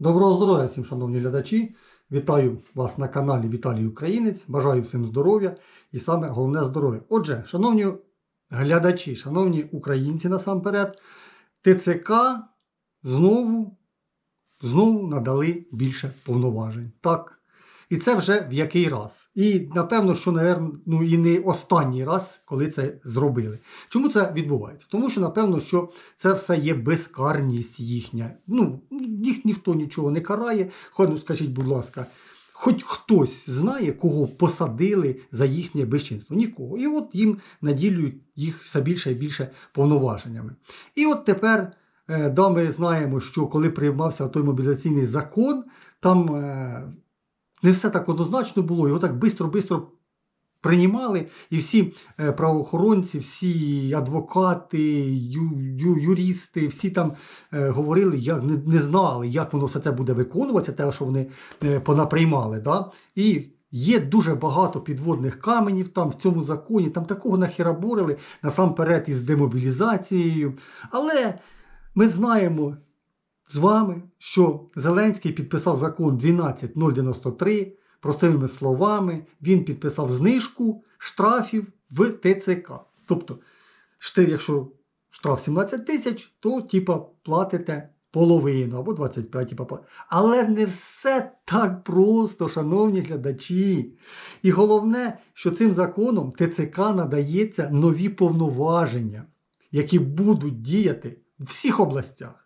Доброго здоров'я всім, шановні глядачі. Вітаю вас на каналі Віталій Українець. Бажаю всім здоров'я і саме головне здоров'я. Отже, шановні глядачі, шановні українці насамперед, ТЦК знову, знову надали більше повноважень. Так. І це вже в який раз. І напевно, що, напевно, ну, і не останній раз, коли це зробили. Чому це відбувається? Тому що, напевно, що це все є безкарність їхня. Ну, їх ніхто нічого не карає. Хоч, ну, скажіть, будь ласка, хоч хтось знає, кого посадили за їхнє безчинство? Нікого. І от їм наділюють їх все більше і більше повноваженнями. І от тепер. е, Да, ми знаємо, що коли приймався той мобілізаційний закон, там е, не все так однозначно було, його так швидко-швидко приймали, і всі е, правоохоронці, всі адвокати, ю, ю, юристи, всі там е, говорили, як не, не знали, як воно все це буде виконуватися, те, що вони е, понаприймали. Да? І Є дуже багато підводних каменів там в цьому законі, там такого нахераборили насамперед із демобілізацією. Але ми знаємо з вами, що Зеленський підписав закон 12093. Простими словами, він підписав знижку штрафів в ТЦК. Тобто, якщо штраф 17 тисяч, то типа платите половину або 25, типа, пла- Але не все так просто, шановні глядачі. І головне, що цим законом ТЦК надається нові повноваження, які будуть діяти в всіх областях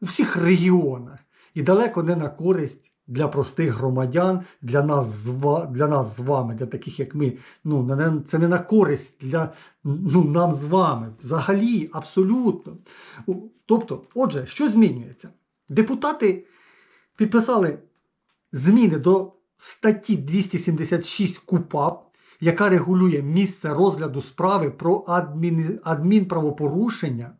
у всіх регіонах і далеко не на користь для простих громадян, для нас, для нас з вами, для таких як ми. Ну, це не на користь для ну, нам з вами. Взагалі, абсолютно. Тобто, отже, що змінюється? Депутати підписали зміни до статті 276 КУПАП, яка регулює місце розгляду справи про адмін... адмінправопорушення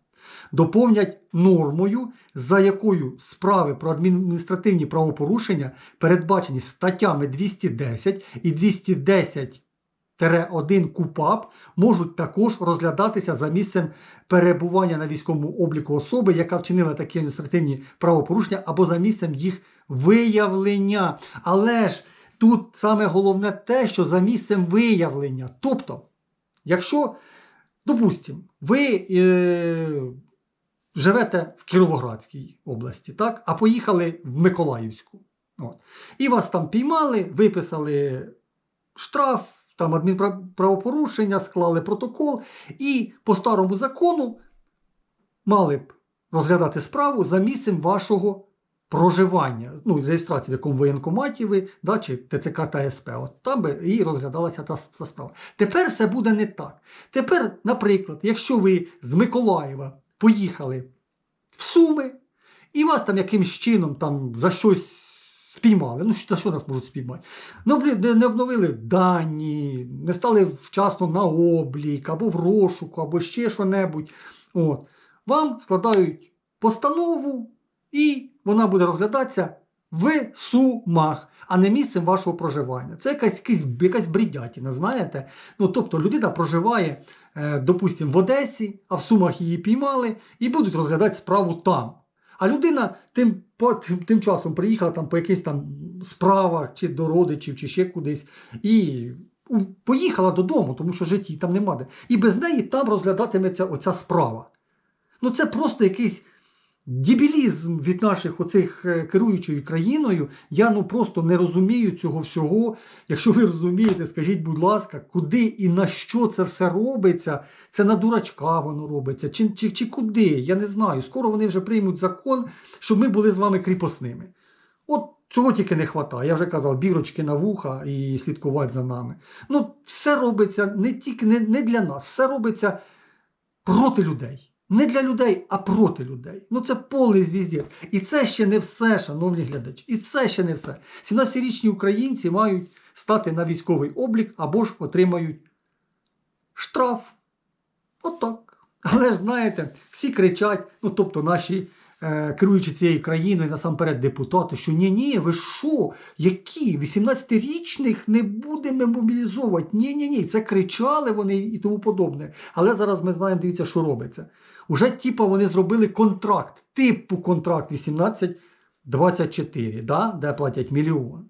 доповнять нормою, за якою справи про адміністративні правопорушення передбачені статтями 210 і 210-1 КУПАП можуть також розглядатися за місцем перебування на військовому обліку особи, яка вчинила такі адміністративні правопорушення, або за місцем їх виявлення. Але ж тут саме головне те, що за місцем виявлення. Тобто, якщо, допустимо, ви. Е- живете в Кіровоградській області, так? а поїхали в Миколаївську. От. І вас там піймали, виписали штраф, там адмінправопорушення, склали протокол, і по старому закону мали б розглядати справу за місцем вашого проживання, ну, реєстрації, в якому воєнкоматі ви, да, чи ТЦК та СП. От там би і розглядалася та, та справа. Тепер все буде не так. Тепер, наприклад, якщо ви з Миколаєва поїхали в Суми, і вас там якимсь чином там за щось спіймали. Ну, за що нас можуть спіймати? Ну, блін, не, обновили дані, не стали вчасно на облік, або в розшуку, або ще що-небудь. От. Вам складають постанову, і вона буде розглядатися в Сумах, а не місцем вашого проживання. Це якась, якась, бредятіна, знаєте? Ну, тобто людина проживає, е, допустимо, в Одесі, а в Сумах її піймали, і будуть розглядати справу там. А людина тим, тим, часом приїхала там по якихось там справах, чи до родичів, чи ще кудись, і поїхала додому, тому що житті там нема де. І без неї там розглядатиметься оця справа. Ну це просто якийсь дебілізм від наших оцих е, керуючою країною. Я ну просто не розумію цього всього. Якщо ви розумієте, скажіть, будь ласка, куди і на що це все робиться? Це на дурачка воно робиться, чи, чи, чи куди? Я не знаю. Скоро вони вже приймуть закон, щоб ми були з вами кріпосними. От цього тільки не вистачає. Я вже казав, бірочки на вуха і слідкувати за нами. Ну, все робиться не тільки не, не для нас, все робиться проти людей. Не для людей, а проти людей. Ну це поле звіздець. І це ще не все, шановні глядачі. І це ще не все. 17-річні українці мають стати на військовий облік або ж отримають штраф. Отак. Але ж знаєте, всі кричать, ну тобто наші керуючи цією країною, насамперед депутати, що ні, ні, ви що, які 18-річних не будемо мобілізовувати? Ні, ні, ні. Це кричали вони і тому подобне. Але зараз ми знаємо, дивіться, що робиться. Уже типа вони зробили контракт, типу контракт 18 24, да? де платять мільйон.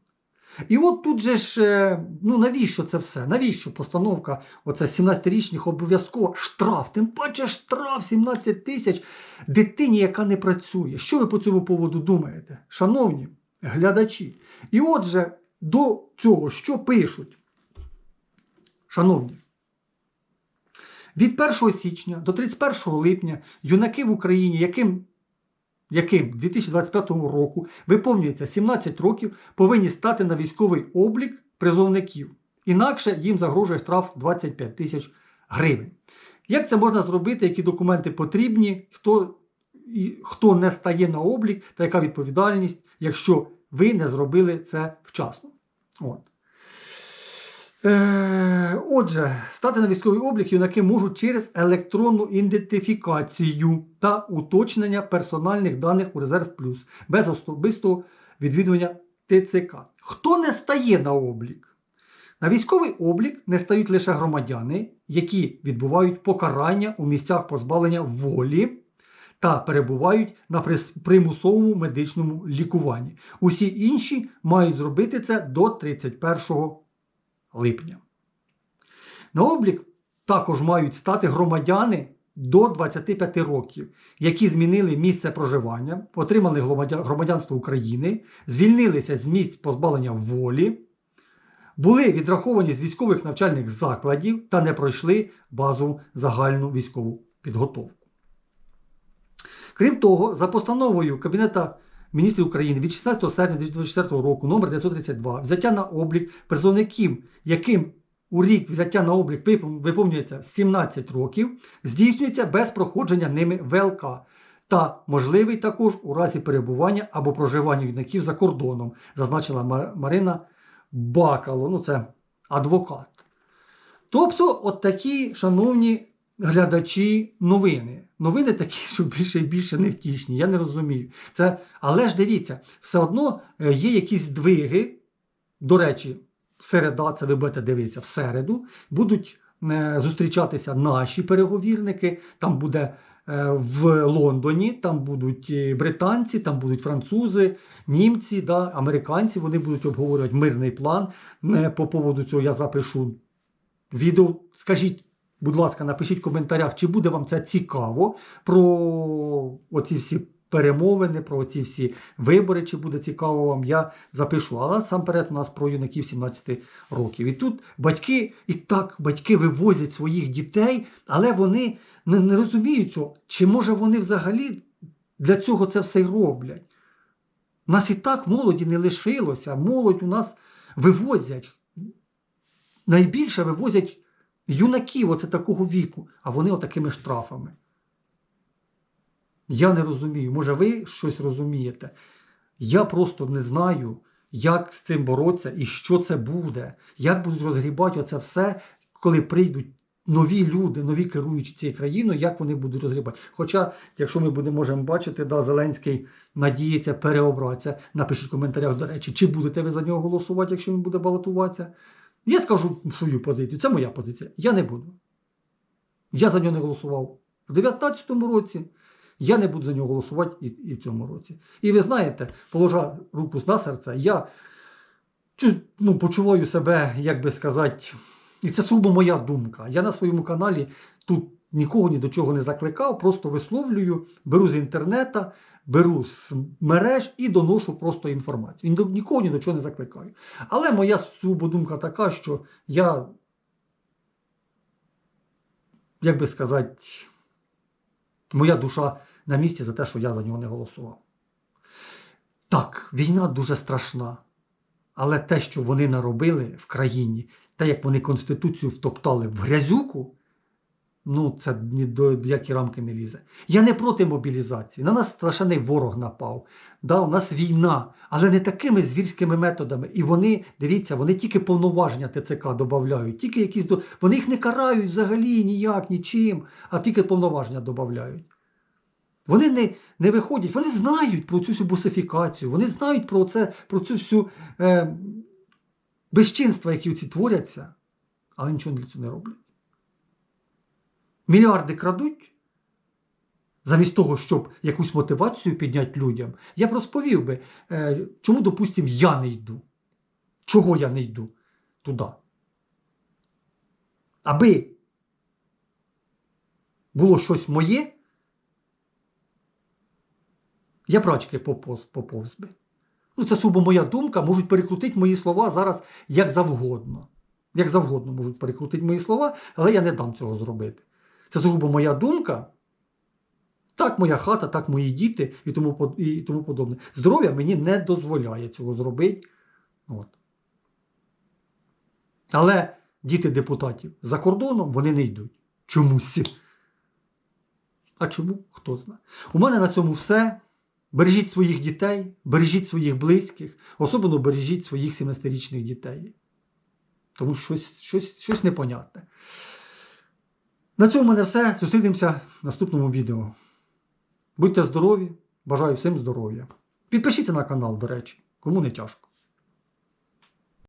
І от тут же ж, е, ну навіщо це все? Навіщо постановка оце 17-річних обов'язково штраф? Тим паче штраф 17 тисяч дитині, яка не працює. Що ви по цьому поводу думаєте, шановні глядачі? І отже, до цього, що пишуть, шановні, від 1 січня до 31 липня юнаки в Україні, яким яким 2025 року виповнюється 17 років, повинні стати на військовий облік призовників. Інакше їм загрожує штраф 25 тисяч гривень. Як це можна зробити, які документи потрібні, хто, і, хто не стає на облік, та яка відповідальність, якщо ви не зробили це вчасно? От. Е, Отже, стати на військовий облік юнаки можуть через електронну ідентифікацію та уточнення персональних даних у резерв плюс без особистого відвідування ТЦК. Хто не стає на облік? На військовий облік не стають лише громадяни, які відбувають покарання у місцях позбавлення волі та перебувають на примусовому медичному лікуванні. Усі інші мають зробити це до 31 липня. На облік також мають стати громадяни до 25 років, які змінили місце проживання, отримали громадянство України, звільнилися з місць позбавлення волі, були відраховані з військових навчальних закладів та не пройшли базову загальну військову підготовку. Крім того, за постановою Кабінета міністрів України від 16 серпня 2024 року номер 932 взяття на облік призовників, яким у рік взяття на облік виповнюється 17 років, здійснюється без проходження ними ВЛК та можливий також у разі перебування або проживання юнаків за кордоном, зазначила Марина Бакало, ну це адвокат. Тобто, от такі, шановні глядачі, новини. Новини такі, що більше і більше невтішні. Я не розумію. Це, але ж дивіться, все одно е, є якісь двиги. До речі, середа, це ви будете дивитися, в середу будуть е, зустрічатися наші переговірники. Там буде е, в Лондоні, там будуть британці, там будуть французи, німці, да, американці. Вони будуть обговорювати мирний план. По поводу цього я запишу відео. Скажіть, будь ласка, напишіть в коментарях, чи буде вам це цікаво про оці всі перемовини, про ці всі вибори, чи буде цікаво вам, я запишу. Але сам перед у нас про юнаків 17 років. І тут батьки, і так, батьки вивозять своїх дітей, але вони не, не розуміють цього, чи може вони взагалі для цього це все й роблять. У нас і так молоді не лишилося, молодь у нас вивозять. Найбільше вивозять юнаків оце такого віку, а вони отакими штрафами. Я не розумію. Може, ви щось розумієте? Я просто не знаю, як з цим боротися і що це буде, як будуть розгрібати оце все, коли прийдуть нові люди, нові керуючі цією країною, як вони будуть розгрібати. Хоча, якщо ми будемо можемо бачити, да, Зеленський надіється переобратися. Напишіть в коментарях, до речі, чи будете ви за нього голосувати, якщо він буде балотуватися. Я скажу свою позицію. Це моя позиція. Я не буду. Я за нього не голосував в 2019 році. Я не буду за нього голосувати і, і в цьому році. І ви знаєте, положа руку на серце, я ну, почуваю себе, як би сказати, і це сугубо моя думка. Я на своєму каналі тут нікого ні до чого не закликав, просто висловлюю, беру з інтернета, беру з мереж і доношу просто інформацію. Нікого ні до чого не закликаю. Але моя думка така, що я, як би сказати, моя душа на місці за те, що я за нього не голосував. Так, війна дуже страшна. Але те, що вони наробили в країні, те, як вони Конституцію втоптали в грязюку, ну це ні до які рамки не лізе. Я не проти мобілізації. На нас страшний ворог напав. Да, у нас війна, але не такими звірськими методами. І вони, дивіться, вони тільки повноваження ТЦК додають, тільки якісь до. Вони їх не карають взагалі ніяк, нічим, а тільки повноваження додають. Вони не, не виходять, вони знають про цю всю бусифікацію, вони знають про це, про цю всю е, безчинства, які ці творяться, але нічого для цього не роблять. Мільярди крадуть, замість того, щоб якусь мотивацію підняти людям, я б розповів би, е, чому, допустимо, я не йду. Чого я не йду туди? Аби було щось моє, я прачки поповз, поповз би. Ну, це суто моя думка, можуть перекрутити мої слова зараз як завгодно. Як завгодно можуть перекрутити мої слова, але я не дам цього зробити. Це сугубо моя думка. Так, моя хата, так мої діти і тому, і тому подобне. Здоров'я мені не дозволяє цього зробити. От. Але діти депутатів за кордоном вони не йдуть. Чомусь. А чому? Хто знає. У мене на цьому все. Бережіть своїх дітей, бережіть своїх близьких, особливо бережіть своїх 17-річних дітей. Тому що щось, щось, щось непонятне. На цьому в мене все. Зустрінемося в наступному відео. Будьте здорові, бажаю всім здоров'я. Підпишіться на канал, до речі, кому не тяжко.